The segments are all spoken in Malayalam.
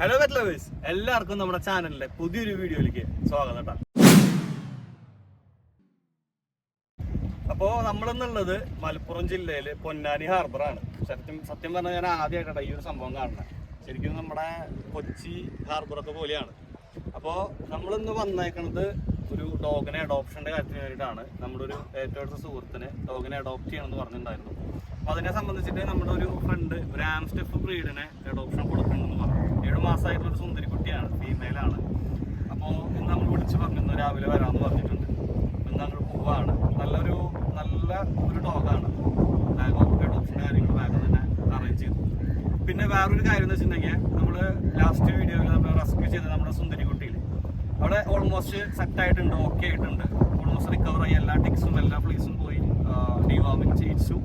ഹലോ പെറ്റ് ലവേഴ്സ് എല്ലാവർക്കും നമ്മുടെ ചാനലിലെ പുതിയൊരു വീഡിയോയിലേക്ക് സ്വാഗതം കേട്ടോ. അപ്പോൾ നമ്മളെന്നുള്ളത് മലപ്പുറം ജില്ലയിലെ പൊന്നാനി ഹാർബറാണ് സത്യം സത്യം പറഞ്ഞാൽ ഞാൻ ആദ്യമായിട്ടാണ് ഈ ഒരു സംഭവം കാണുന്നത് ശരിക്കും നമ്മുടെ കൊച്ചി ഹാർബറൊക്കെ പോലെയാണ്. അപ്പോൾ നമ്മളിന്ന് വന്നേക്കുന്നത് ഒരു ഡോഗിനെ അഡോപ്ഷന്റെ കാര്യത്തിന് വേണ്ടിയിട്ടാണ്. നമ്മുടെ ഒരു ഏറ്റവും അടുത്ത സുഹൃത്തിന് ഡോഗിനെ അഡോപ്റ്റ് ചെയ്യണമെന്ന് പറഞ്ഞിട്ടുണ്ടായിരുന്നു. അപ്പോൾ അതിനെ സംബന്ധിച്ചിട്ട് നമ്മുടെ ഒരു ഫ്രണ്ട് ഒരു ആംസ്റ്റെഫ് ബ്രീഡിനെ അഡോപ്ഷൻ കൊടുക്കണമെന്ന് പറഞ്ഞു ഏഴ് മാസമായിട്ടുള്ള ഒരു സുന്ദരിക്കുട്ടിയാണ് ഫീമെയിലാണ് അപ്പോൾ ഇന്ന് നമ്മൾ പറഞ്ഞു ഇന്ന് രാവിലെ വരാമെന്ന് പറഞ്ഞിട്ടുണ്ട്. ഇന്ന് അങ്ങോട്ട് പോവാണ്. നല്ലൊരു നല്ല ഒരു ഡോഗാണ് ബാഗ് കാര്യങ്ങൾ ബാഗ് തന്നെ അറേഞ്ച് ചെയ്തു. പിന്നെ വേറൊരു കാര്യം എന്ന് വെച്ചിട്ടുണ്ടെങ്കിൽ നമ്മൾ ലാസ്റ്റ് വീഡിയോയിൽ നമ്മൾ റെസ്ക്യൂ ചെയ്ത നമ്മുടെ സുന്ദരി കുട്ടിയിൽ അവിടെ ഓൾമോസ്റ്റ് സെറ്റ് ആയിട്ടുണ്ട് ഓക്കെ ആയിട്ടുണ്ട്. ഓൾമോസ്റ്റ് റിക്കവർ ആയി. എല്ലാ ടിക്സും എല്ലാ പ്ലേസും പോയി. ഡിവാമിങ് ചെയ്യിച്ചു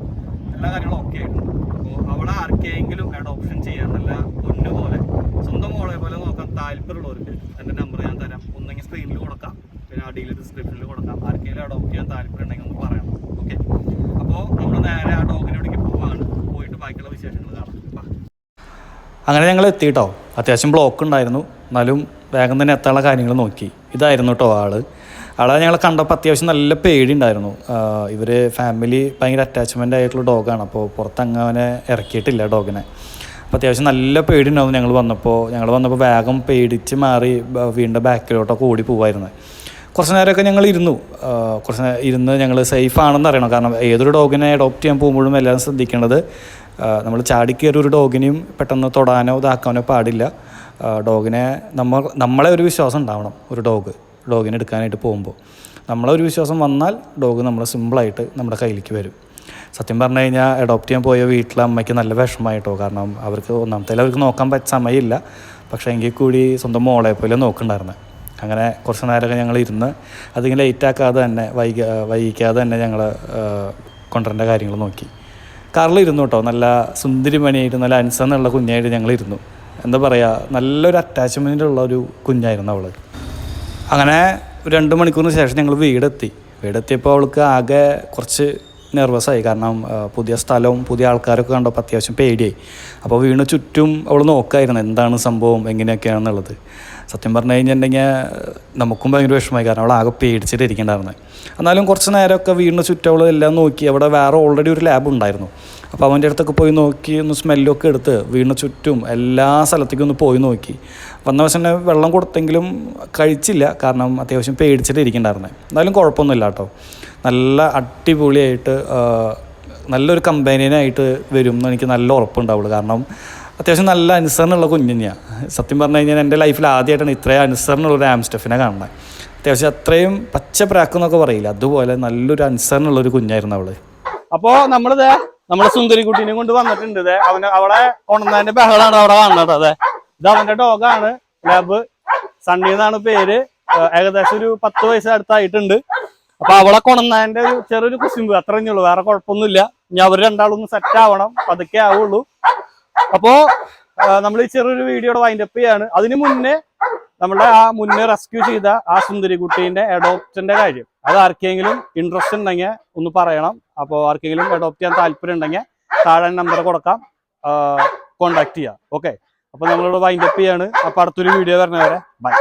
എല്ലാ കാര്യങ്ങളും ഓക്കെ ആയിട്ടുണ്ട്. അപ്പോൾ അവിടെ ആർക്കെങ്കിലും അഡോപ്ഷൻ ചെയ്യാൻ നല്ല പൊന്നു പോലെ സ്വന്തം മോളെ പോലെ നോക്കാൻ താല്പര്യമുള്ളവർക്ക് എന്റെ നമ്പർ ഞാൻ തരാം ഒന്നെങ്കിൽ സ്ക്രീനിൽ കൊടുക്കാം പിന്നെ അടിയിൽ ഡിസ്ക്രിപ്ഷനിൽ കൊടുക്കാം. ആർക്കെങ്കിലും അഡോപ്റ്റ് ചെയ്യാൻ താല്പര്യം ഉണ്ടെങ്കിൽ ഒന്ന് പറയണം ഓക്കെ അപ്പോൾ നമ്മൾ നേരെ ആ ഡോഗിനോടേക്ക് പോവാണ്. പോയിട്ട് ബാക്കിയുള്ള വിശേഷങ്ങൾ കാണാം. അങ്ങനെ ഞങ്ങൾ എത്തിയിട്ടോ അത്യാവശ്യം ബ്ലോക്ക് ഉണ്ടായിരുന്നു. എന്നാലും വേഗം തന്നെ എത്താനുള്ള കാര്യങ്ങൾ നോക്കി. ഇതായിരുന്നു കേട്ടോ ആൾ. ആളെ ഞങ്ങൾ കണ്ടപ്പോൾ അത്യാവശ്യം നല്ല പേടി ഉണ്ടായിരുന്നു ഇവർ ഫാമിലി ഭയങ്കര അറ്റാച്ച്മെന്റ് ആയിട്ടുള്ള ഡോഗാണ് അപ്പോൾ പുറത്ത് അവനെ ഇറക്കിയിട്ടില്ല ഡോഗിനെ അപ്പോൾ അത്യാവശ്യം നല്ല പേടി ഉണ്ടായിരുന്നു ഞങ്ങൾ വന്നപ്പോൾ ഞങ്ങൾ വന്നപ്പോൾ വേഗം പേടിച്ച് മാറി വീണ്ടും ബാക്കിലോട്ടൊക്കെ ഓടി പോവായിരുന്നു. കുറച്ച് നേരമൊക്കെ ഞങ്ങൾ ഇരുന്നു. കുറച്ച് ഇരുന്ന് ഞങ്ങൾ സേഫ് ആണെന്ന് അറിയണം. കാരണം ഏതൊരു ഡോഗിനെ അഡോപ്റ്റ് ചെയ്യാൻ പോകുമ്പോഴും എല്ലാം ശ്രദ്ധിക്കേണ്ടത് നമ്മൾ ചാടിക്കയറി ഒരു ഡോഗിനെയും പെട്ടെന്ന് തൊടാനോ ഇതാക്കാനോ പാടില്ല. ഡോഗിനെ നമ്മൾ നമ്മളെ ഒരു വിശ്വാസം ഉണ്ടാവണം ഒരു ഡോഗ് ഡോഗിനെ എടുക്കാനായിട്ട് പോകുമ്പോൾ. നമ്മളെ ഒരു വിശ്വാസം വന്നാൽ ഡോഗ് നമ്മൾ സിമ്പിളായിട്ട് നമ്മുടെ കയ്യിലേക്ക് വരും. സത്യം പറഞ്ഞു കഴിഞ്ഞാൽ അഡോപ്റ്റ് ചെയ്യാൻ പോയ വീട്ടിലെ അമ്മയ്ക്ക് നല്ല വിഷമമായിട്ടോ കാരണം അവർക്ക് ഒന്നാമത്തേൽ അവർക്ക് നോക്കാൻ പറ്റ സമയമില്ല. പക്ഷേ എങ്കിൽ കൂടി സ്വന്തം മോളെ പോലെ നോക്കണ്ടായിരുന്നു അങ്ങനെ കുറച്ച് നേരമൊക്കെ ഞങ്ങൾ ഇരുന്ന് ലേറ്റ് ആക്കാതെ തന്നെ വൈക വൈകിക്കാതെ തന്നെ ഞങ്ങൾ കൊണ്ടുവരേണ്ട കാര്യങ്ങൾ നോക്കി. കാറിൽ ഇരുന്നു കേട്ടോ. നല്ല സുന്ദരിമണിയായിട്ട് നല്ല എന്നുള്ള കുഞ്ഞായിട്ട് ഞങ്ങൾ ഇരുന്നു. എന്താ പറയുക നല്ലൊരു അറ്റാച്ച്മെന്റ് ഉള്ള ഒരു കുഞ്ഞായിരുന്നു അവൾ അങ്ങനെ രണ്ട് മണിക്കൂറിന് ശേഷം ഞങ്ങൾ വീടെത്തി. വീടെത്തിയപ്പോൾ അവൾക്ക് ആകെ കുറച്ച് നെർവസ് ആയി കാരണം പുതിയ സ്ഥലവും പുതിയ ആൾക്കാരൊക്കെ കണ്ടപ്പോൾ അത്യാവശ്യം പേടിയായി. അപ്പോൾ വീണ് ചുറ്റും അവൾ നോക്കായിരുന്നു എന്താണ് സംഭവം എങ്ങനെയൊക്കെയാണെന്നുള്ളത്. സത്യം പറഞ്ഞു കഴിഞ്ഞിട്ടുണ്ടെങ്കിൽ നമുക്കും ഭയങ്കര വിഷമമായി. കാരണം അവൾ ആകെ പേടിച്ചിട്ട് ഇരിക്കണ്ടായിരുന്നത് എന്നാലും കുറച്ച് നേരമൊക്കെ വീടിന് ചുറ്റും അവളെല്ലാം നോക്കി അവിടെ വേറെ ഓൾറെഡി ഒരു ലാബ് ഉണ്ടായിരുന്നു. അപ്പോൾ അവന്റെ അടുത്തൊക്കെ പോയി നോക്കി ഒന്ന് സ്മെല്ലൊക്കെ എടുത്ത് വീണ ചുറ്റും എല്ലാ സ്ഥലത്തേക്കും ഒന്ന് പോയി നോക്കി. വന്ന വശം വെള്ളം കൊടുത്തെങ്കിലും കഴിച്ചില്ല. കാരണം അത്യാവശ്യം പേടിച്ചിട്ട് ഇരിക്കണ്ടായിരുന്നത് എന്നാലും കുഴപ്പമൊന്നുമില്ല കേട്ടോ. നല്ല അടിപൊളിയായിട്ട് നല്ലൊരു കമ്പാനിയനായിട്ട് വരും എന്ന് എനിക്ക് നല്ല ഉറപ്പുണ്ടാവുള്ളൂ. കാരണം അത്യാവശ്യം നല്ല അനുസരണമുള്ള കുഞ്ഞ് സത്യം പറഞ്ഞു കഴിഞ്ഞാൽ എന്റെ ലൈഫിൽ ആദ്യമായിട്ടാണ് ഇത്രയും അനുസരണമുള്ള ഒരു ആംസ്റ്റഫിനെ കാണുന്നത്. അത്യാവശ്യം അത്രയും പച്ച പ്രാക്കെന്നൊക്കെ പറയില്ല? അതുപോലെ നല്ലൊരു അനുസരണമുള്ള ഒരു കുഞ്ഞായിരുന്നു അവൾ. അപ്പോ നമ്മളിത് നമ്മുടെ സുന്ദരിക്കുട്ടീനെ കൊണ്ട് വന്നിട്ടുണ്ട്. ഇത് അവന് അവളെ കൊണ്ടുവന്നതിന്റെ ബഹളാണ് അവിടെ കാണുന്നത് അതെ ഇത് അവന്റെ ഡോഗാണ്. ലാബ് സണ്ണി എന്നാണ് പേര് ഏകദേശം ഒരു പത്ത് വയസ്സ് അടുത്തായിട്ടുണ്ട്. അപ്പൊ അവളെ കൊണ്ടുവന്നതിന്റെ ഒരു ചെറിയൊരു കുശുമ്പ് അത്രയേ ഉള്ളൂ. വേറെ കുഴപ്പമൊന്നുമില്ല. ഇനി അവർ രണ്ടാളും ഒന്ന് സെറ്റ് ആവണം. പതുക്കെ ആവുള്ളൂ. അപ്പോ നമ്മൾ ഈ ചെറിയൊരു വീഡിയോയുടെ വൈൻഡപ്പ് ചെയ്യാണ്. അതിനു മുന്നേ നമ്മുടെ ആ മുന്നേ റെസ്ക്യൂ ചെയ്ത ആ സുന്ദരി കുട്ടീന്റെ അഡോപ്റ്റിന്റെ കാര്യം. അത് ആർക്കെങ്കിലും ഇൻട്രസ്റ്റ് ഉണ്ടെങ്കിൽ ഒന്ന് പറയണം. അപ്പോൾ ആർക്കെങ്കിലും അഡോപ്റ്റ് ചെയ്യാൻ താല്പര്യം ഉണ്ടെങ്കിൽ താഴെ നമ്പർ കൊടുക്കാം. കോണ്ടാക്ട് ചെയ്യാം. ഓക്കെ അപ്പൊ നമ്മളിവിടെ വൈൻഡപ്പ് ചെയ്യാണ്. അപ്പൊ അടുത്തൊരു വീഡിയോ വരണവരെ ബൈ